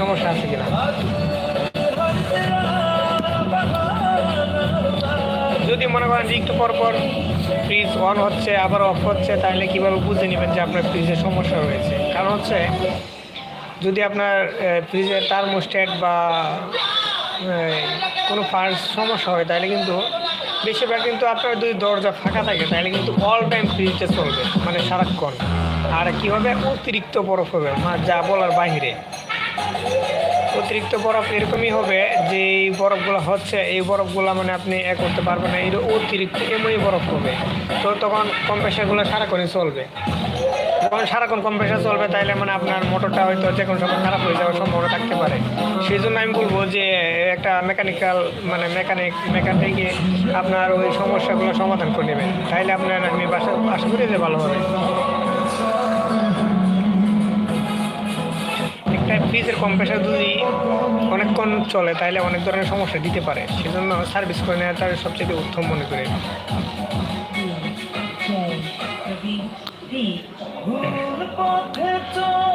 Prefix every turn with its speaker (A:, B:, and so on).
A: সমস্যা আছে কিনা। যদি মনে করেন যে একটু পর পর ফ্রিজ অন হচ্ছে, আবার অফ হচ্ছে, তাহলে কীভাবে বুঝে নেবেন যে আপনার ফ্রিজের সমস্যা রয়েছে? কারণ হচ্ছে, যদি আপনার ফ্রিজের টার্মোস্ট্যাট বা কোনো পার্টস সমস্যা হয়, তাহলে কিন্তু বেশিরভাগ কিন্তু আপনার যদি দরজা ফাঁকা থাকে, তাহলে কিন্তু অল টাইম ফ্রিজটা চলবে মানে সারাক্ষণ। আর কী হবে অতিরিক্ত বরফ হবে মানে যা বলার বাহিরে। অতিরিক্ত বরফ এরকমই হবে যে এই বরফগুলো হচ্ছে, এই বরফগুলো মানে আপনি এ করতে পারবেন না, এই অতিরিক্ত এমনই বরফ হবে। তো তখন কম্প্রেসারগুলো সারাক্ষণই চলবে। যখন সারাক্ষণ কম্প্রেসার চলবে, তাইলে মানে আপনার মোটরটা হয়তো যে কোনো সময় খারাপ হয়ে যাওয়ার সম্ভাবনা থাকতে পারে। সেই জন্য আমি বলব যে, একটা মেকানিক্যাল মানে মেকানিক মেকানিকে আপনার ওই সমস্যাগুলো সমাধান করে নেবেন। তাইলে আপনার আমি বাসা আশা করি যে ভালো হবে। একটা ফ্রিজের কম্প্রেসার যদি অনেকক্ষণ চলে তাহলে অনেক ধরনের সমস্যা দিতে পারে। সেজন্য সার্ভিস করে নেওয়া তার সবচেয়ে উত্তম মনে করি।
B: J, V,